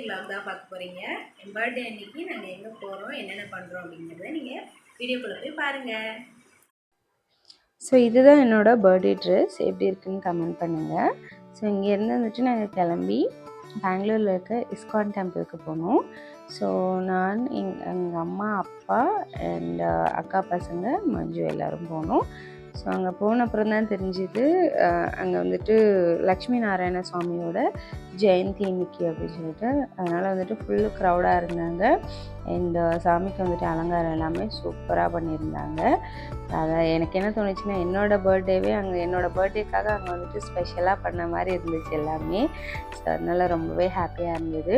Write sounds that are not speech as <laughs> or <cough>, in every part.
என்னோட தான் பார்க்க போகிறீங்க என் பர்த்டே அன்னைக்கு நாங்கள் எங்கே போகிறோம் என்னென்ன பண்ணுறோம் அப்படிங்கிறத நீங்கள் வீடியோக்குள்ளே போய் பாருங்கள் ஸோ இதுதான் என்னோடய பர்த்டே ட்ரெஸ் எப்படி இருக்குன்னு கமெண்ட் பண்ணுங்கள் ஸோ இங்கேருந்து வந்துட்டு நாங்கள் கிளம்பி பெங்களூரில் இருக்க இஸ்கான் டெம்பிளுக்கு போனோம். ஸோ நான் எங் எங்கள் அம்மா அப்பா அண்ட் அக்கா பசங்க மஞ்சு எல்லோரும் போனோம். ஸோ அங்கே போன அப்புறம் தான் தெரிஞ்சுது அங்கே வந்துட்டு லக்ஷ்மி நாராயண சுவாமியோட ஜெயந்தி இன்னைக்கு அப்படின்னு சொல்லிட்டு. அதனால் வந்துட்டு ஃபுல்லு க்ரௌடாக இருந்தாங்க. அண்ட் சாமிக்கு வந்துட்டு அலங்காரம் எல்லாமே சூப்பராக பண்ணியிருந்தாங்க. அதை எனக்கு என்ன தோணுச்சுன்னா என்னோடய பர்த்டேவே அங்கே என்னோடய பர்த்டேக்காக அங்கே வந்துட்டு ஸ்பெஷலாக பண்ண மாதிரி இருந்துச்சு எல்லாமே. ஸோ அதனால் ரொம்பவே ஹாப்பியாக இருந்தது.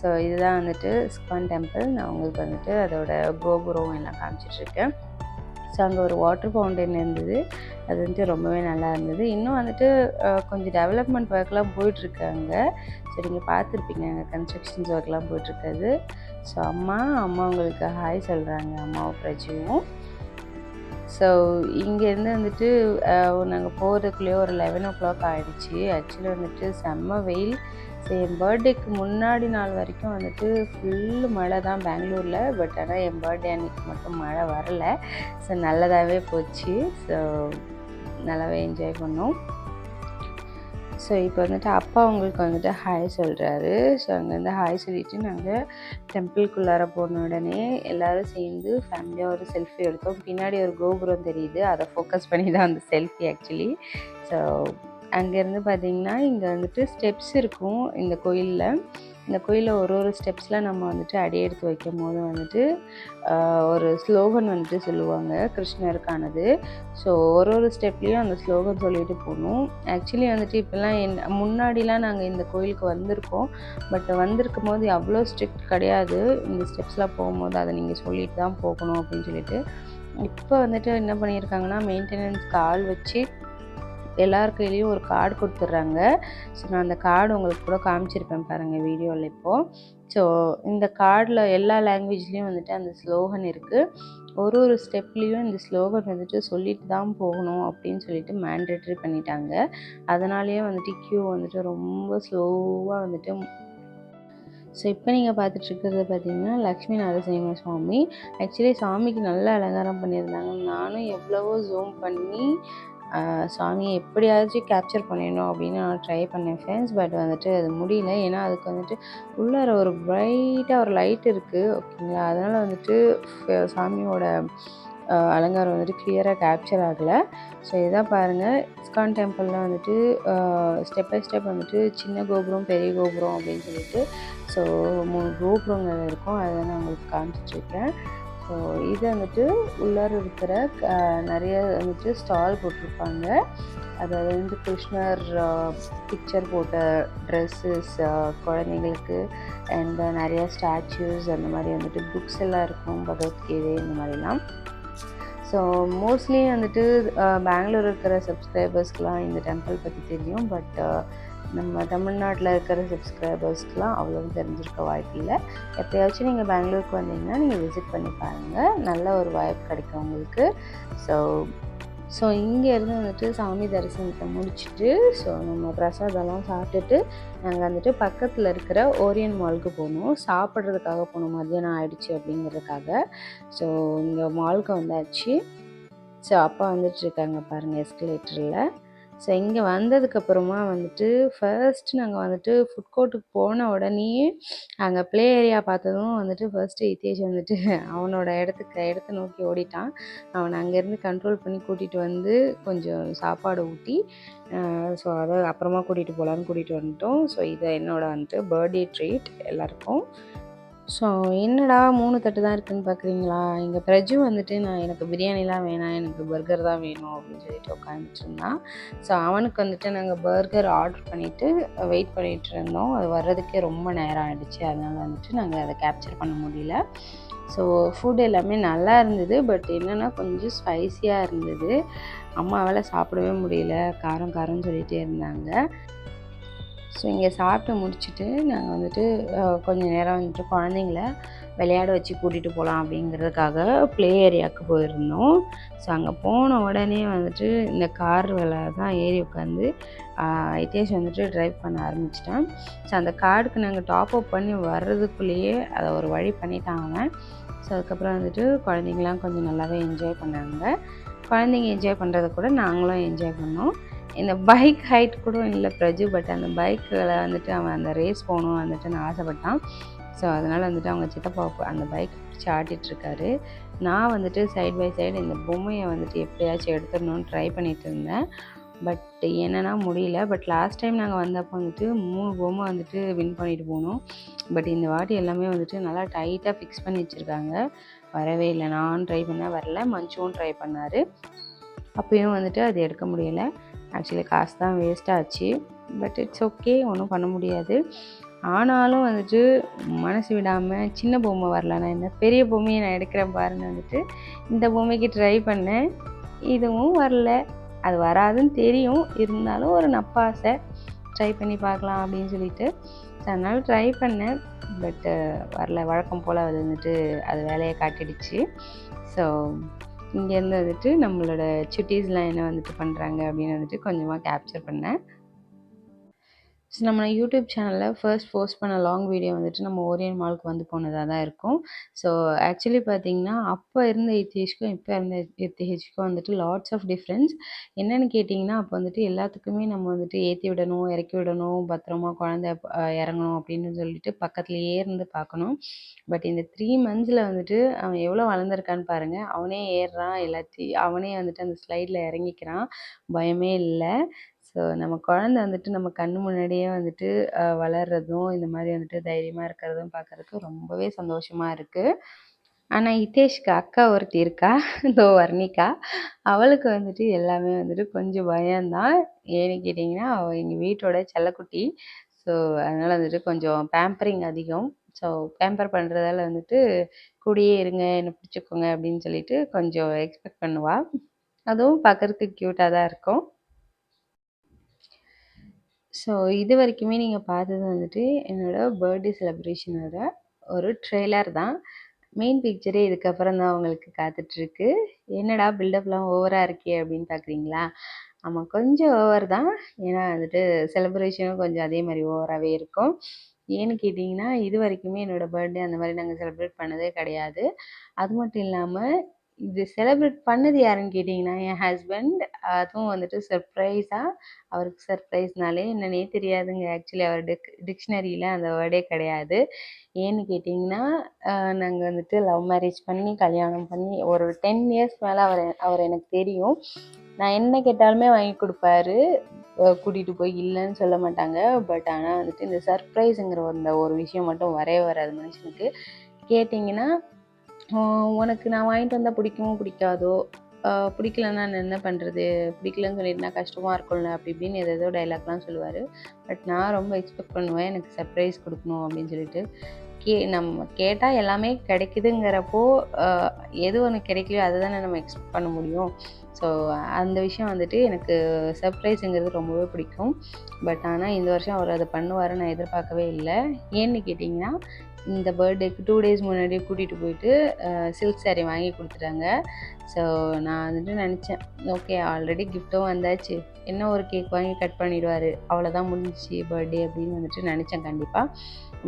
ஸோ இதுதான் வந்துட்டு ஸ்கான் டெம்பிள் நான் உங்களுக்கு வந்துட்டு அதோட கோபுரம் எல்லாம் காமிச்சிட்ருக்கேன் ஸோ அங்கே ஒரு வாட்டர் ஃபவுண்டன் இருந்தது. அது வந்துட்டு ரொம்பவே நல்லா இருந்தது. இன்னும் வந்துட்டு கொஞ்சம் டெவலப்மெண்ட் ஒர்க்லாம் போயிட்டுருக்காங்க ஸோ நீங்கள் பார்த்துருப்பீங்க அங்கே கன்ஸ்ட்ரக்ஷன்ஸ் ஒர்க்லாம் போயிட்டுருக்காது ஸோ அம்மா அம்மா உங்களுக்கு ஹாய் சொல்கிறாங்க அம்மாவும் பிரஜுவும் ஸோ இங்கேருந்து வந்துட்டு நாங்கள் போகிறதுக்குள்ளேயே ஒரு லெவன் ஓ கிளாக் ஆகிடுச்சு ஆக்சுவலி வந்துட்டு செம்ம வெயில். ஸோ என் பர்த்டேக்கு முன்னாடி நாள் வரைக்கும் வந்துட்டு ஃபுல்லு மழை தான் பெங்களூரில். பட் ஆனால் என் பர்த்டே அன்னைக்கு மட்டும் மழை வரலை. ஸோ நல்லதாகவே போச்சு. ஸோ நல்லாவே என்ஜாய் பண்ணோம். ஸோ இப்போ வந்துட்டு அப்பா அவங்களுக்கு வந்துட்டு ஹாய் சொல்கிறாரு ஸோ அங்கேருந்து ஹாய் சொல்லிவிட்டு நாங்கள் டெம்பிள்குள்ளார போன உடனே எல்லோரும் சேர்ந்து ஃபேமிலியாக ஒரு செல்ஃபி எடுத்தோம். பின்னாடி ஒரு கோபுரம் தெரியுது. அதை ஃபோக்கஸ் பண்ணி தான் அந்த செல்ஃபி ஆக்சுவலி ஸோ அங்கேருந்து பார்த்தீங்கன்னா இங்கே வந்துட்டு ஸ்டெப்ஸ் இருக்கும் இந்த கோயிலில். இந்த கோயிலில் ஒரு ஒரு ஸ்டெப்ஸில் நம்ம வந்துட்டு அடி எடுத்து வைக்கும் போது வந்துட்டு ஒரு ஸ்லோகன் வந்துட்டு சொல்லுவாங்க கிருஷ்ணருக்கானது. ஸோ ஒரு ஒரு ஸ்டெப்லேயும் அந்த ஸ்லோகன் சொல்லிட்டு போகணும். ஆக்சுவலி வந்துட்டு இப்போல்லாம் என் முன்னாடிலாம் நாங்கள் இந்த கோயிலுக்கு வந்திருக்கோம். பட் வந்திருக்கும் போது அவ்வளோ ஸ்ட்ரிக்ட் கிடையாது. இந்த ஸ்டெப்ஸ்லாம் போகும்போது அதை நீங்கள் சொல்லிட்டு தான் போகணும் அப்படின்னு சொல்லிட்டு. இப்போ வந்துட்டு என்ன பண்ணியிருக்காங்கன்னா மெயின்டெனன்ஸ்க்கு ஆள் வச்சு எல்லார் கையிலையும் ஒரு கார்டு கொடுத்துட்றாங்க. ஸோ நான் அந்த கார்டு உங்களுக்கு கூட காமிச்சிருப்பேன் பாருங்கள் வீடியோவில் இப்போது ஸோ இந்த கார்டில் எல்லா லாங்குவேஜ்லேயும் வந்துட்டு அந்த ஸ்லோகன் இருக்குது ஒரு ஒரு ஸ்டெப்லேயும் இந்த ஸ்லோகன் வந்துட்டு சொல்லிட்டு தான் போகணும் அப்படின்னு சொல்லிட்டு மேண்டேட்ரி பண்ணிட்டாங்க. அதனாலேயே வந்துட்டு க்யூ வந்துட்டு ரொம்ப ஸ்லோவாக வந்துட்டு ஸோ இப்போ நீங்கள் பார்த்துட்ருக்கிறது பார்த்தீங்கன்னா லக்ஷ்மி நரசிம்ம சுவாமி. ஆக்சுவலி சாமிக்கு நல்ல அலங்காரம் பண்ணியிருந்தாங்க நானும் எவ்வளவோ ஜூம் பண்ணி சாமியை எப்படியாச்சும் கேப்சர் பண்ணிடணும் அப்படின்னு நான் ட்ரை பண்ணேன் ஃப்ரெண்ட்ஸ் பட் வந்துட்டு அது முடியல. ஏன்னா அதுக்கு வந்துட்டு உள்ளார ஒரு ப்ரைட்டாக ஒரு லைட் இருக்குது ஓகேங்களா அதனால் வந்துட்டு சாமியோட அலங்காரம் வந்துட்டு கிளியராக கேப்சர் ஆகலை. ஸோ இதான் பாருங்கள் இஸ்கான் டெம்பிளில் வந்துட்டு ஸ்டெப் பை ஸ்டெப் வந்துட்டு சின்ன கோபுரம் பெரிய கோபுரம் அப்படின்னு சொல்லிட்டு ஸோ மூணு கோபுரங்கள் இருக்கும். அதை நான் உங்களுக்கு காமிச்சிட்ருக்கேன் ஸோ இது வந்துட்டு உள்ளார இருக்கிற நிறைய வந்துட்டு ஸ்டால் போட்டிருப்பாங்க. அதாவது வந்து கிருஷ்ணர் பிக்சர் போட்ட ட்ரெஸ்ஸஸ் குழந்தைங்களுக்கு அண்ட் நிறைய ஸ்டாச்சுஸ் அந்த மாதிரி வந்துட்டு புக்ஸ் எல்லாம் இருக்கும் பகவத்கீதை இந்த மாதிரிலாம். ஸோ மோஸ்ட்லி வந்துட்டு பெங்களூர் இருக்கிற சப்ஸ்கிரைபர்ஸ்க்கெலாம் இந்த டெம்பிள் பற்றி தெரியும் பட் நம்ம தமிழ்நாட்டில் இருக்கிற சப்ஸ்கிரைபர்ஸ்க்கெலாம் அவ்வளோவும் தெரிஞ்சிருக்க வாய்ப்பு இல்லை எப்போயாச்சும் நீங்கள் பெங்களூருக்கு வந்தீங்கன்னா நீங்கள் விசிட் பண்ணி பாருங்கள் நல்ல ஒரு வாய்ப்பு கிடைக்கும் உங்களுக்கு. ஸோ ஸோ இங்கேருந்து வந்துட்டு சாமி தரிசனத்தை முடிச்சுட்டு ஸோ நம்ம பிரசாதம்லாம் சாப்பிட்டுட்டு நாங்கள் வந்துட்டு பக்கத்தில் இருக்கிற ஓரியன் மாலுக்கு போனோம் சாப்பிட்றதுக்காக போனோம் மத்தியானம் ஆயிடுச்சு அப்படிங்கிறதுக்காக. ஸோ இங்கே மாலுக்கு வந்தாச்சு. ஸோ அப்பா வந்துட்டு இருக்காங்க பாருங்கள் எஸ்கலேட்டரில் ஸோ இங்கே வந்ததுக்கப்புறமா வந்துட்டு ஃபர்ஸ்ட் நாங்கள் வந்துட்டு ஃபுட் கோர்ட்டுக்கு போன உடனே அங்கே ப்ளே ஏரியா பார்த்ததும் வந்துட்டு ஃபர்ஸ்ட்டு இத்தேஷ் வந்துட்டு <laughs> அவனோட இடத்துக்கு இடத்த நோக்கி ஓடிட்டான். அவனை அங்கேருந்து கண்ட்ரோல் பண்ணி கூட்டிகிட்டு வந்து கொஞ்சம் சாப்பாடு ஊட்டி ஸோ அதை அப்புறமா கூட்டிகிட்டு போகலான்னு கூட்டிகிட்டு வந்துட்டோம். ஸோ இதை என்னோட வந்துட்டு பர்த்டே ட்ரீட் எல்லாருக்கும். ஸோ என்னடா மூணு தட்டு தான் இருக்குதுன்னு பார்க்குறீங்களா எங்கள் பிரஜு வந்துட்டு நான் எனக்கு பிரியாணிலாம் வேணாம் எனக்கு பர்கர் தான் வேணும் அப்படின்னு சொல்லிட்டு உட்காந்துட்டு இருந்தான் ஸோ அவனுக்கு வந்துட்டு நாங்கள் பர்கர் ஆர்டர் பண்ணிவிட்டு வெயிட் பண்ணிகிட்டு இருந்தோம். அது வர்றதுக்கே ரொம்ப நேரம் ஆகிடுச்சு அதனால் வந்துட்டு நாங்கள் அதை கேப்சர் பண்ண முடியல. ஸோ ஃபுட் எல்லாமே நல்லா இருந்தது. பட் என்னென்னா கொஞ்சம் ஸ்பைசியாக இருந்தது. அம்மாவால் சாப்பிடவே முடியல. காரம் காரம்னு சொல்லிகிட்டே இருந்தாங்க. ஸோ இங்கே சாப்பிட்டு முடிச்சுட்டு நாங்கள் வந்துட்டு கொஞ்சம் கொஞ்ச நேரம் வந்துட்டு குழந்தைங்கள விளையாட வச்சு கூட்டிகிட்டு போகலாம் அப்படிங்கிறதுக்காக ப்ளே ஏரியாவுக்கு போயிருந்தோம். ஸோ அங்கே போன உடனே வந்துட்டு இந்த கார் வேலை தான் ஏறி உட்காந்து ஹிதேஷ் வந்துட்டு ட்ரைவ் பண்ண ஆரம்பிச்சிட்டேன். ஸோ அந்த கார்டுக்கு நாங்கள் டாப் அப் பண்ணி வர்றதுக்குள்ளேயே அதை ஒரு வழி பண்ணிட்டாங்க ஸோ அதுக்கப்புறம் வந்துட்டு குழந்தைங்களாம் கொஞ்சம் நல்லாவே என்ஜாய் பண்ணாங்க. குழந்தைங்க என்ஜாய் பண்ணுறத கூட நாங்களும் என்ஜாய் பண்ணோம். இந்த பைக் ஹைட் கூட இல்லை பிரஜு பட் அந்த பைக்கில் வந்துட்டு அவன் அந்த ரேஸ் போகணும் வந்துட்டு நான் ஆசைப்பட்டான். ஸோ அதனால் வந்துட்டு அவங்க சித்தப்பா அந்த பைக் பிடிச்சி ஆட்டிகிட்டு நான் வந்துட்டு சைட் பை சைடு இந்த பொம்மையை வந்துட்டு எப்படியாச்சும் எடுத்துடணும்னு ட்ரை பண்ணிட்டு இருந்தேன். பட் என்னென்னா முடியல. பட் லாஸ்ட் டைம் நாங்கள் வந்தப்போ வந்துட்டு மூணு பொம்மை வந்துட்டு வின் பண்ணிட்டு போனோம். பட் இந்த வாட்டி எல்லாமே வந்துட்டு நல்லா டைட்டாக ஃபிக்ஸ் பண்ணி வச்சுருக்காங்க. வரவே இல்லை. நான் ட்ரை பண்ண வரல. மஞ்சுவும் ட்ரை பண்ணார். அப்பயும் வந்துட்டு அது எடுக்க முடியலை. ஆக்சுவலி காசு தான் வேஸ்ட் ஆச்சு. பட் இட்ஸ் ஓகே ஒன்றும் பண்ண முடியாது. ஆனாலும் வந்துட்டு மனசு விடாமல் சின்ன பொம்மை வரலன்னா என்ன? பெரிய பொம்மையை நான் எடுக்கிறேன் பாருன்னு வந்துட்டு இந்த பொம்மைக்கு ட்ரை பண்ணேன். இதுவும் வரல. அது வராதுன்னு தெரியும். இருந்தாலும் ஒரு நப்பாசை ட்ரை பண்ணி பார்க்கலாம் அப்படின்னு சொல்லிட்டு ஸோ ட்ரை பண்ணேன். பட்டு வரல. வழக்கம் போல் அது வந்துட்டு அது வேலையை காட்டிடுச்சு. ஸோ இங்கேருந்து வந்துட்டு நம்மளோட சுட்டீஸ்லாம் என்ன வந்துட்டு பண்ணுறாங்க அப்படின்னு வந்துட்டு கொஞ்சமாக கேப்சர் பண்ணேன். ஸோ நம்ம யூடியூப் சேனலில் ஃபர்ஸ்ட் போஸ்ட் பண்ண லாங் வீடியோ வந்துட்டு நம்ம ஓரியன் மாலுக்கு வந்து போனதாக தான் இருக்கும். ஸோ ஆக்சுவலி பார்த்தீங்கன்னா அப்போ இருந்த இத்திஹெச்க்கும் இப்போ இருந்த இத்திஹெச்க்கும் வந்துட்டு லாட்ஸ் ஆஃப் டிஃப்ரென்ஸ் என்னென்னு கேட்டிங்கன்னா அப்போ வந்துட்டு எல்லாத்துக்குமே நம்ம வந்துட்டு ஏற்றி விடணும் இறக்கி விடணும் பத்திரமா குழந்த இறங்கணும் அப்படின்னு சொல்லிட்டு பக்கத்துலேயே இருந்து பார்க்கணும் பட் இந்த த்ரீ மந்த்ஸில் வந்துட்டு அவன் எவ்வளோ வளர்ந்துருக்கான்னு பாருங்கள் அவனே ஏறுறான் எல்லாத்தையும் அவனே வந்துட்டு அந்த ஸ்லைடில் இறங்கிக்கிறான். பயமே இல்லை. ஸோ நம்ம குழந்த வந்துட்டு நம்ம கண்ணு முன்னாடியே வந்துட்டு வளர்றதும் இந்த மாதிரி வந்துட்டு தைரியமாக இருக்கிறதும் பார்க்கறதுக்கு ரொம்பவே சந்தோஷமாக இருக்குது ஆனால் ஹிதேஷ்க்கு அக்கா ஒருத்தி இருக்கா? <laughs> இதோ வர்ணிகா அவளுக்கு வந்துட்டு எல்லாமே வந்துட்டு கொஞ்சம் பயம்தான். ஏன்னு கேட்டிங்கன்னா அவள் எங்கள் வீட்டோட செல்லக்குட்டி. ஸோ அதனால் வந்துட்டு கொஞ்சம் பேம்பரிங் அதிகம். ஸோ பேம்பர் பண்ணுறதால வந்துட்டு கூடியே இருங்க என்னை பிடிச்சிக்கோங்க அப்படின்னு சொல்லிட்டு கொஞ்சம் எக்ஸ்பெக்ட் பண்ணுவாள் அதுவும் பார்க்குறதுக்கு க்யூட்டாக தான் இருக்கும். ஸோ இது வரைக்குமே நீங்கள் பார்த்தது வந்துட்டு என்னோட பர்த்டே செலிப்ரேஷனோட ஒரு ட்ரெய்லர் தான். மெயின் பிக்சரே இதுக்கப்புறம் தான் உங்களுக்கு காத்துட்ருக்கு. என்னடா பில்டப்லாம் ஓவராக இருக்கே அப்படின்னு பார்க்குறீங்களா ஆமாம் கொஞ்சம் ஓவர் தான். ஏன்னா வந்துட்டு செலிப்ரேஷனும் கொஞ்சம் அதே மாதிரி ஓவராகவே இருக்கும். ஏன்னு கேட்டிங்கன்னா இது வரைக்குமே என்னோடய பர்த்டே அந்த மாதிரி நாங்கள் செலிப்ரேட் பண்ணதே கிடையாது. அது மட்டும் இல்லாமல் இது செலிப்ரேட் பண்ணது யாருன்னு கேட்டிங்கன்னா என் ஹஸ்பண்ட் அதுவும் வந்துட்டு சர்ப்ரைஸாக அவருக்கு சர்ப்ரைஸ்னாலே என்னன்னே தெரியாதுங்க. ஆக்சுவலி அவர் டிக் டிக்ஷனரியில் அந்த வேர்டே கிடையாது. ஏன்னு கேட்டிங்கன்னா நாங்கள் வந்துட்டு லவ் மேரேஜ் பண்ணி கல்யாணம் பண்ணி ஒரு டென் இயர்ஸ் மேலே அவர் அவர் எனக்கு தெரியும். நான் என்ன கேட்டாலுமே வாங்கி கொடுப்பாரு. கூட்டிகிட்டு போய் இல்லைன்னு சொல்ல மாட்டாங்க. பட் ஆனால் வந்துட்டு இந்த சர்ப்ரைஸுங்கிற அந்த ஒரு விஷயம் மட்டும் வரவே வராது மனுஷனுக்கு. கேட்டிங்கன்னா உனக்கு நான் வாங்கிட்டு வந்தால் பிடிக்குமோ பிடிக்காதோ? பிடிக்கலன்னா நான் என்ன பண்ணுறது பிடிக்கலன்னு சொல்லிட்டுனா கஷ்டமாக இருக்கும்ல அப்படி இப்படின்னு ஏதோ டைலாக்லாம் சொல்லுவார். பட் நான் ரொம்ப எக்ஸ்பெக்ட் பண்ணுவேன் எனக்கு சர்ப்ரைஸ் கொடுக்கணும் அப்படின்னு சொல்லிட்டு. கே நம்ம கேட்டால் எல்லாமே கிடைக்குதுங்கிறப்போ எது ஒன்று கிடைக்கலையோ அதை தானே நம்ம எக்ஸ்பெக்ட் பண்ண முடியும். ஸோ அந்த விஷயம் வந்துட்டு எனக்கு சர்ப்ரைஸுங்கிறது ரொம்பவே பிடிக்கும். பட் ஆனால் இந்த வருஷம் அவர் அதை பண்ணுவாருன்னு நான் எதிர்பார்க்கவே இல்லை. ஏன்னு கேட்டிங்கன்னா இந்த பர்த்டேக்கு டூ டேஸ் முன்னாடி கூட்டிகிட்டு போயிட்டு சில்க் saree வாங்கி கொடுத்துட்டாங்க. ஸோ நான் வந்துட்டு நினச்சேன் ஓகே ஆல்ரெடி கிஃப்ட்டும் வந்தாச்சு. என்ன ஒரு கேக் வாங்கி கட் பண்ணிடுவார்? அவ்வளோதான் முடிஞ்சிச்சு பர்த்டே அப்படின்னு வந்துட்டு நினச்சேன் கண்டிப்பாக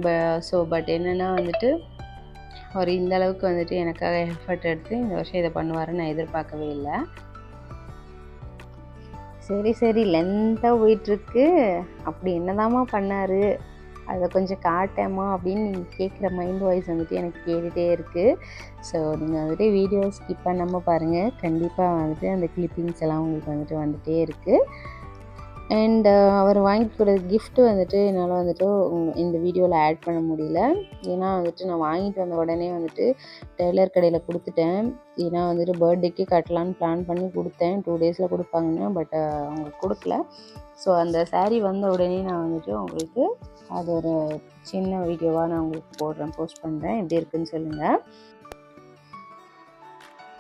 ப ஸோ பட் என்னென்னா வந்துட்டு அவர் இந்த அளவுக்கு வந்துட்டு எனக்காக எஃபர்ட் எடுத்து இந்த வருஷம் இதை பண்ணுவாருன்னு நான் எதிர்பார்க்கவே இல்லை. சரி சரி லென்த்தாக போயிட்டுருக்கு. அப்படி என்னதாம்மா பண்ணார்? அதை கொஞ்சம் காட்டேம்மா அப்படின்னு நீங்கள் கேட்குற மைண்ட் வாய்ஸ் வந்துட்டு எனக்கு கேட்டுகிட்டே இருக்குது ஸோ நீங்கள் வந்துட்டு வீடியோ ஸ்கிப் பண்ணாமல் பாருங்கள் கண்டிப்பாக வந்துட்டு அந்த கிளிப்பிங்ஸ் எல்லாம் உங்களுக்கு வந்துட்டு வந்துகிட்டே இருக்குது அண்ட் uh, அவர் வாங்கிட்டு போகிற கிஃப்ட்டு வந்துட்டு என்னால் வந்துட்டு இந்த வீடியோவில் ஆட் பண்ண முடியல. ஏன்னா வந்துட்டு நான் வாங்கிட்டு வந்த உடனே வந்துட்டு டெய்லர் கடையில் கொடுத்துட்டேன். ஏன்னா வந்துட்டு பர்த்டேக்கே கட்டலான்னு பிளான் பண்ணி கொடுத்தேன். டூ டேஸில் கொடுப்பாங்கன்னு பட் uh, அவங்க கொடுக்கல. ஸோ அந்த சேரீ வந்த உடனே நான் வந்துட்டு உங்களுக்கு அது ஒரு சின்ன வீடியோவாக நான் உங்களுக்கு போடுறேன் போஸ்ட் பண்ணுறேன் எப்படி இருக்குன்னு சொல்லுங்கள்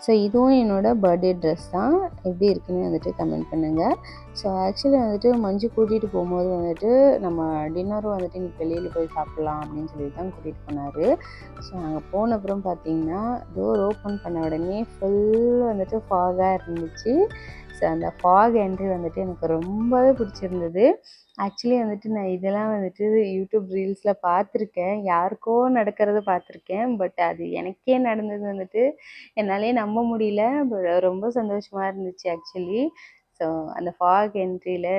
ஸோ இதுவும் என்னோடய பர்த்டே ட்ரெஸ் தான். எப்படி இருக்குன்னு வந்துட்டு கமெண்ட் பண்ணுங்கள் ஸோ ஆக்சுவலி வந்துட்டு மஞ்சு கூட்டிகிட்டு போகும்போது வந்துட்டு நம்ம டின்னரும் வந்துட்டு இன்னைக்கு வெளியில் போய் சாப்பிட்லாம் அப்படின்னு சொல்லி தான் கூட்டிகிட்டு போனார். ஸோ நாங்கள் போன அப்புறம் பார்த்தீங்கன்னா டோர் ஓப்பன் பண்ண உடனே ஃபுல் வந்துட்டு ஃபாகாக இருந்துச்சு. ஸோ அந்த ஃபாக் என்ட்ரி வந்துட்டு எனக்கு ரொம்பவே பிடிச்சிருந்தது. ஆக்சுவலி வந்துட்டு நான் இதெல்லாம் வந்துட்டு யூடியூப் ரீல்ஸில் பார்த்துருக்கேன். யாருக்கோ நடக்கிறத பார்த்துருக்கேன். பட் அது எனக்கே நடந்தது வந்துட்டு என்னாலே நம்ப முடியல. பட் ரொம்ப சந்தோஷமாக இருந்துச்சு ஆக்சுவலி ஸோ அந்த ஃபாக் என்ட்ரியில்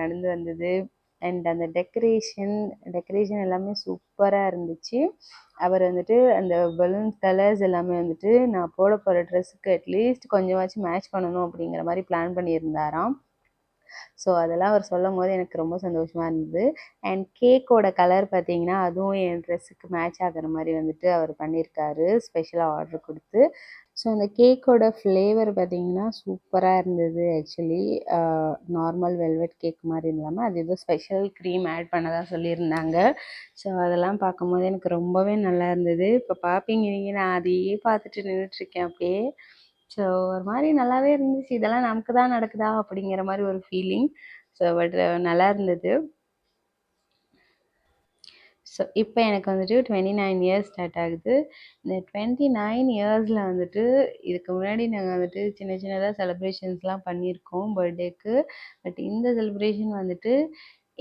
நடந்து வந்தது. அண்ட் அந்த டெக்கரேஷன் டெக்கரேஷன் எல்லாமே சூப்பராக இருந்துச்சு. அவர் வந்துட்டு அந்த பலூன் கலர்ஸ் எல்லாமே வந்துட்டு நான் போட போகிற ட்ரெஸ்ஸுக்கு அட்லீஸ்ட் கொஞ்சமாச்சும் மேட்ச் பண்ணணும் அப்படிங்கிற மாதிரி பிளான் பண்ணியிருந்தாராம். ஸோ அதெல்லாம் அவர் சொல்லும் போது எனக்கு ரொம்ப சந்தோஷமாக இருந்தது. அண்ட் கேக்கோட கலர் பார்த்தீங்கன்னா அதுவும் என் ட்ரெஸ்ஸுக்கு மேட்ச் ஆகிற மாதிரி வந்துட்டு அவர் பண்ணியிருக்காரு. ஸ்பெஷலாக ஆர்டர் கொடுத்து. ஸோ அந்த கேக்கோட ஃப்ளேவர் பார்த்தீங்கன்னா சூப்பராக இருந்தது ஆக்சுவலி நார்மல் வெல்வெட் கேக் மாதிரி இல்லாமல் அது ஏதோ ஸ்பெஷல் க்ரீம் ஆட் பண்ணதா சொல்லியிருந்தாங்க. ஸோ அதெல்லாம் பார்க்கும்போது எனக்கு ரொம்பவே நல்லா இருந்தது. இப்போ பார்ப்பீங்க நீங்கள் நான் அதையே பார்த்துட்டு நின்றுட்டுருக்கேன் அப்படியே. ஸோ ஒரு மாதிரி நல்லாவே இருந்துச்சு. இதெல்லாம் நமக்கு தான் நடக்குதா? அப்படிங்கிற மாதிரி ஒரு ஃபீலிங் ஸோ பட் நல்லா இருந்தது. ஸோ இப்போ எனக்கு வந்துட்டு டுவெண்ட்டி நைன் இயர்ஸ் ஸ்டார்ட் ஆகுது. இந்த டுவெண்ட்டி நைன் இயர்ஸில் வந்துட்டு இதுக்கு முன்னாடி நாங்கள் வந்துட்டு சின்ன சின்னதாக செலிப்ரேஷன்ஸ்லாம் பண்ணியிருக்கோம் பர்த்டேக்கு பட் இந்த செலிப்ரேஷன் வந்துட்டு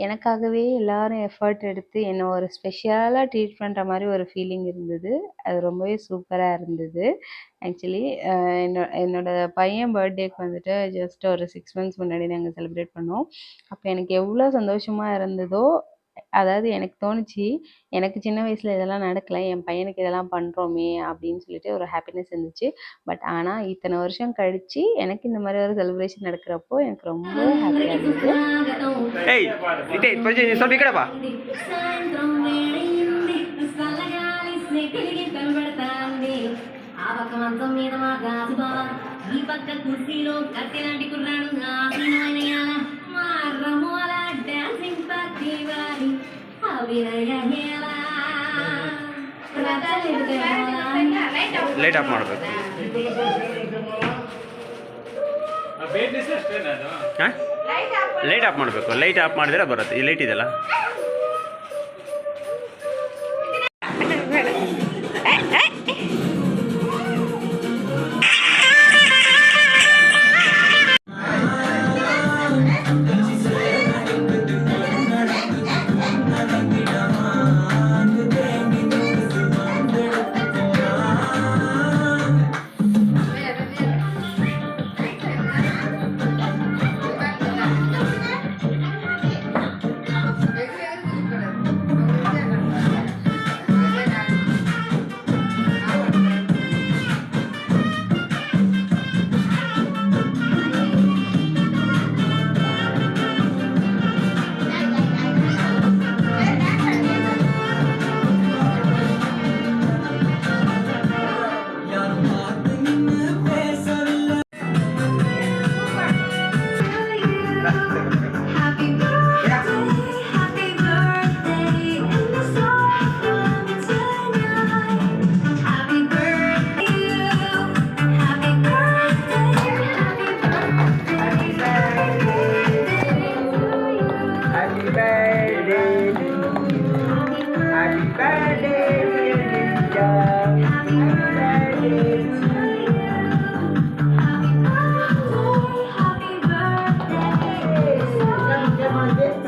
எனக்காகவே எல்லாரும் எஃபர்ட் எடுத்து என்னை ஒரு ஸ்பெஷலாக ட்ரீட் பண்ணுற மாதிரி ஒரு ஃபீலிங் இருந்தது. அது ரொம்பவே சூப்பராக இருந்தது. ஆக்சுவலி என்னோ என்னோடய பையன் பர்த்டேக்கு வந்துட்டு ஜஸ்ட் ஒரு சிக்ஸ் மந்த்ஸ் முன்னாடி நாங்கள் செலிப்ரேட் பண்ணோம். அப்போ எனக்கு எவ்வளோ சந்தோஷமாக இருந்ததோ அதாவது எனக்கு தோணுச்சு எனக்கு சின்ன வயசில் இதெல்லாம் நடக்கலை என் பையனுக்கு இதெல்லாம் பண்ணுறோமே அப்படின்னு சொல்லிட்டு ஒரு ஹாப்பினஸ் இருந்துச்சு. பட் ஆனால் இத்தனை வருஷம் கழித்து எனக்கு இந்த மாதிரி ஒரு செலிப்ரேஷன் நடக்கிறப்போ எனக்கு ரொம்ப ஹாப்பியாக இருந்தது ಲೈಟ್ ಆಫ್ ಮಾಡಬೇಕು. ಲೈಟ್ ಆಫ್ ಮಾಡಬೇಕು. ಲೈಟ್ ಆಫ್ ಮಾಡಿದ್ರೆ ಬರುತ್ತೆ. ಈ ಲೈಟ್ ಇದೆಯಲ್ಲ?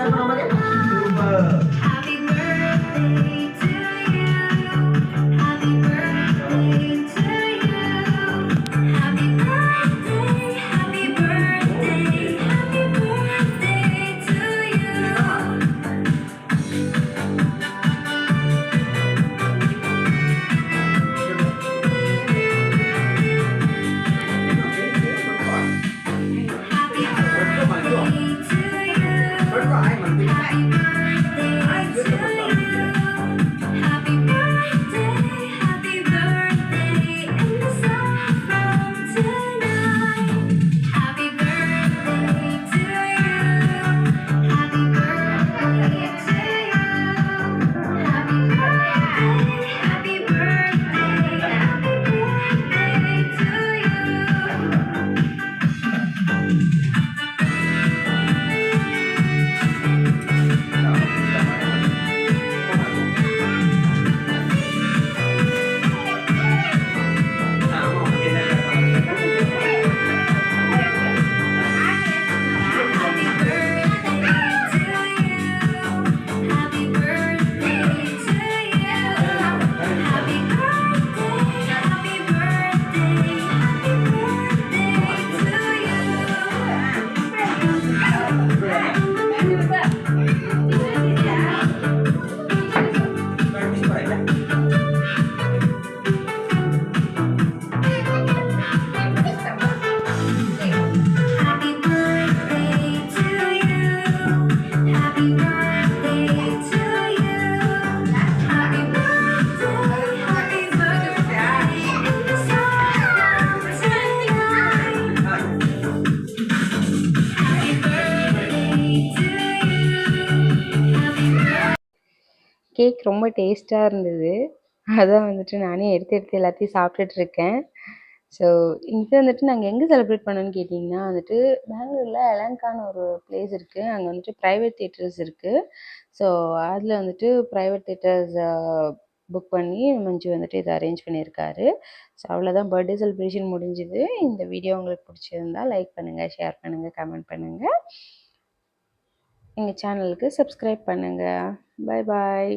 Terima kasih. I'm Ay, cake ரொம்ப டேஸ்ட்டாக இருந்தது. அதான் வந்துட்டு நானே எடுத்து எடுத்து எல்லாத்தையும் சாப்பிட்டுட்டு இருக்கேன் ஸோ இது வந்துட்டு நாங்கள் எங்கே செலிப்ரேட் பண்ணோன்னு கேட்டிங்கன்னா வந்துட்டு பெங்களூரில் எலங்கான்னு ஒரு பிளேஸ் இருக்குது அங்கே வந்துட்டு ப்ரைவேட் தேட்டர்ஸ் இருக்குது ஸோ அதில் வந்துட்டு ப்ரைவேட் தேட்டர்ஸை புக் பண்ணி மஞ்சு வந்துட்டு இதை அரேஞ்ச் பண்ணியிருக்காரு. ஸோ அவ்வளோதான் பர்த்டே செலிப்ரேஷன் முடிஞ்சுது. இந்த வீடியோ உங்களுக்கு பிடிச்சிருந்தா லைக் பண்ணுங்கள் ஷேர் பண்ணுங்கள் கமெண்ட் பண்ணுங்கள் எங்கள் சேனலுக்கு சப்ஸ்கிரைப் பண்ணுங்கள் பாய் பாய்